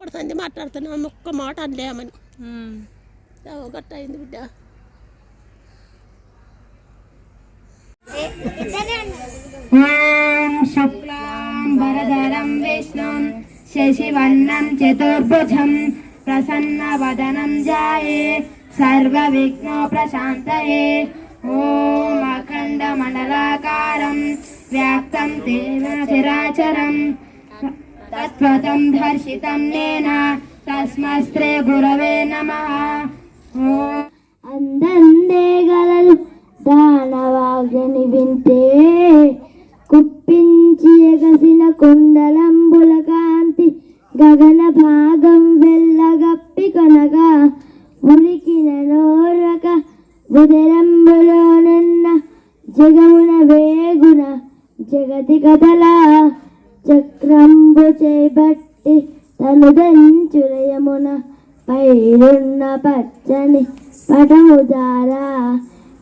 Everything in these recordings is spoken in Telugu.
పడుతుంది మాట్లాడుతున్నాం ఒక్క మాట అనలేమని గట్ట అయింది బిడ్డ. శుక్లాం వరదరం విష్ణుం చతుర్భుజం ప్రసన్న వదనం జాయే సర్వ విఘ్నో ప్రశాంతయే. ఓం అఖండ మండలాకారం వ్యాప్తం తేన చరాచరం. तत्त्वतं दर्शितं येन तस्मस्त्रे गुरवे नमः ॐ అందందే గలలు దానవాగని వింటే కుప్పించి ఎగసిన కుండలంబుల కాంతి గగన భాగం వెళ్ళగప్పి కొనగా ఉరికిన నోరక ఉదరంబులోనున్న జగమున వేగున జగతి కథల చక్రంబు చేపట్టి తను దంచులయమున పైరున్న పచ్చని పటము దారా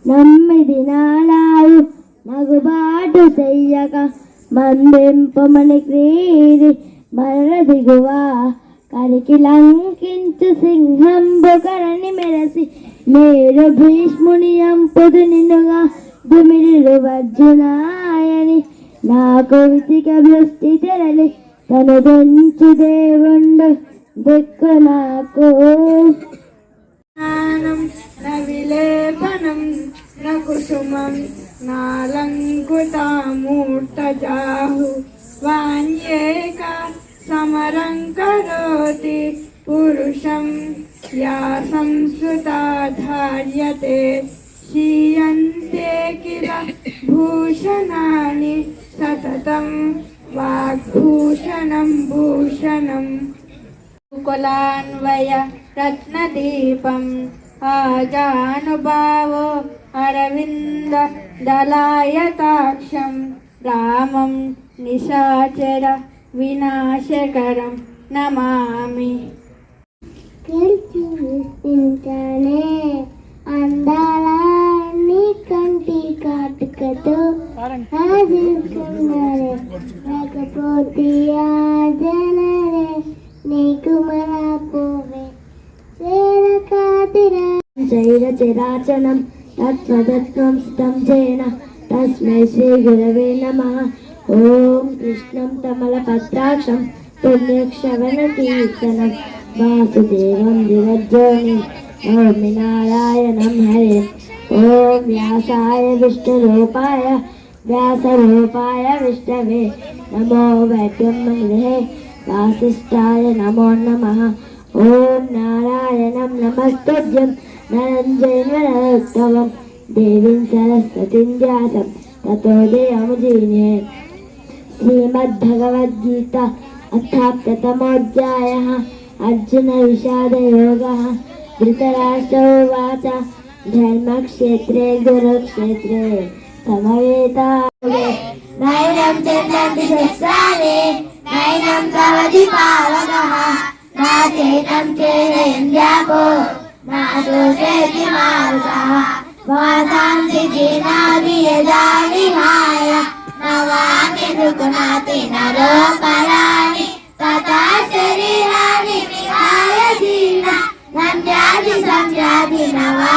నమ్మిది నాలావు నగుబాటు చెయ్యక మందింపమని క్రీడి మరణ దిగువా కరికి లంకించు సింహంబు కరణి మెరసి మీరు భీష్ముని అంపుదు నిన్నుగా దుమిడిలు వజ్జునాయని నాకు విసిక దృష్టి తెరలి తను దంచి దేవుండు దిక్కు నాకు. జ్ఞానం నవిలేపనం నకుసుమం నాలంకుతామూర్తజాహు వాణ్యేక సమరం కరోతి పురుషం యా సంస్కృతా ధార్యతే క్షీయంతే కిల భూషణాని సతతం వాగ్భూషణం భూషణం కులాన్వయ రత్నదీపం ఆజానుభావో అరవింద దళాయతాక్షం రామం నిశాచర వినాశకరం నమామి తింటానే అందాలని కంటి కాటుకతో शरीरचिराचनं तत्त्वतत्त्वं स्तं जेन तस्मै श्रीगुरवे नमः ॐ कृष्णं कमलपत्राक्षं पुण्यक्षवणकीर्तनं वासुदेवं दिवज्जोनि ॐ नारायणं हरे ओम व्यासाय विष्णुरूपाय కీర్తనం వాసుదేవం దివజ్జోని ఓమి నారాయణం హరే ఓం వ్యాసాయ విష్ణురూపాయ వ్యాసరూపాయ విష్ణవే నమో వైద్యం గృహే వాసిష్ఠాయ నమో నమః ఓం నారాయణం నమస్తుభ్యం నరంజన్మనోత్తమం దేవీం సరస్వతిం సమయేతాడే నైనం చెందంతి శస్త్రాలే నైనం భవతి పావకః నా చేతం చేరేంద్యాపో నాతో చేతి మార్గః వాసాంసి జీనాభి యదా విహాయ నవామి రుకునాతి నరోపరాణి తథా శరీరాణి విహాయ జీర్ణ సంధ్యాది సంధ్యాది నవా